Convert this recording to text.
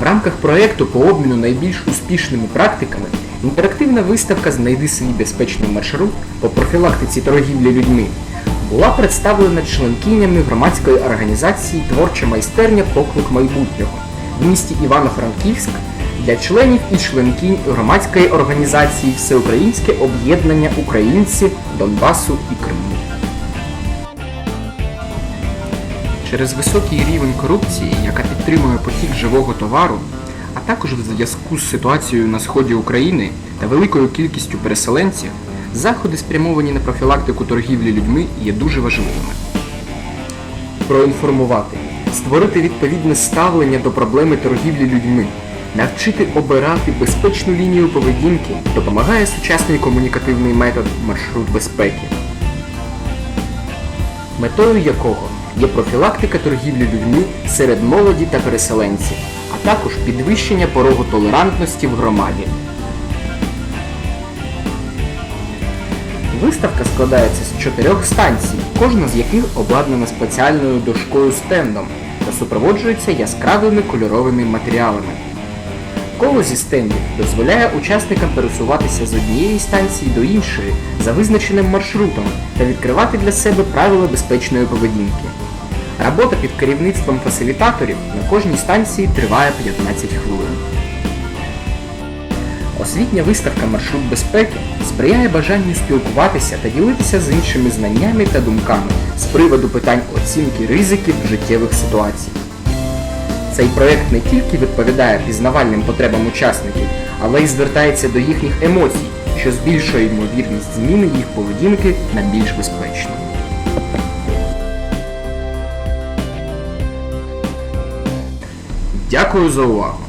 В рамках проєкту по обміну найбільш успішними практиками інтерактивна виставка Знайди свій безпечний маршрут по профілактиці торгівлі людьми була представлена членкинями громадської організації Творча майстерня Поклик майбутнього в місті Івано-Франківськ для членів і членкинь громадської організації Всеукраїнське об'єднання українців Донбасу і Криму. Через високий рівень корупції, яка підтримує потік живого товару, а також в зв'язку з ситуацією на сході України та великою кількістю переселенців, заходи, спрямовані на профілактику торгівлі людьми, є дуже важливими. Проінформувати, створити відповідне ставлення до проблеми торгівлі людьми, навчити обирати безпечну лінію поведінки допомагає сучасний комунікативний метод маршрут безпеки метою якого є профілактика торгівлі людьми серед молоді та переселенців, а також підвищення порогу толерантності в громаді. Виставка складається з чотирьох станцій, кожна з яких обладнана спеціальною дошкою стендом та супроводжується яскравими кольоровими матеріалами. Коло зі стендів дозволяє учасникам пересуватися з однієї станції до іншої за визначеним маршрутом та відкривати для себе правила безпечної поведінки. Робота під керівництвом фасилітаторів на кожній станції триває 15 хвилин. Освітня виставка Маршрут безпеки сприяє бажанню спілкуватися та ділитися з іншими знаннями та думками з приводу питань оцінки ризиків життєвих ситуацій. Цей проект не тільки відповідає пізнавальним потребам учасників, але й звертається до їхніх емоцій, що збільшує ймовірність зміни їх поведінки на більш безпечну. Дякую за увагу!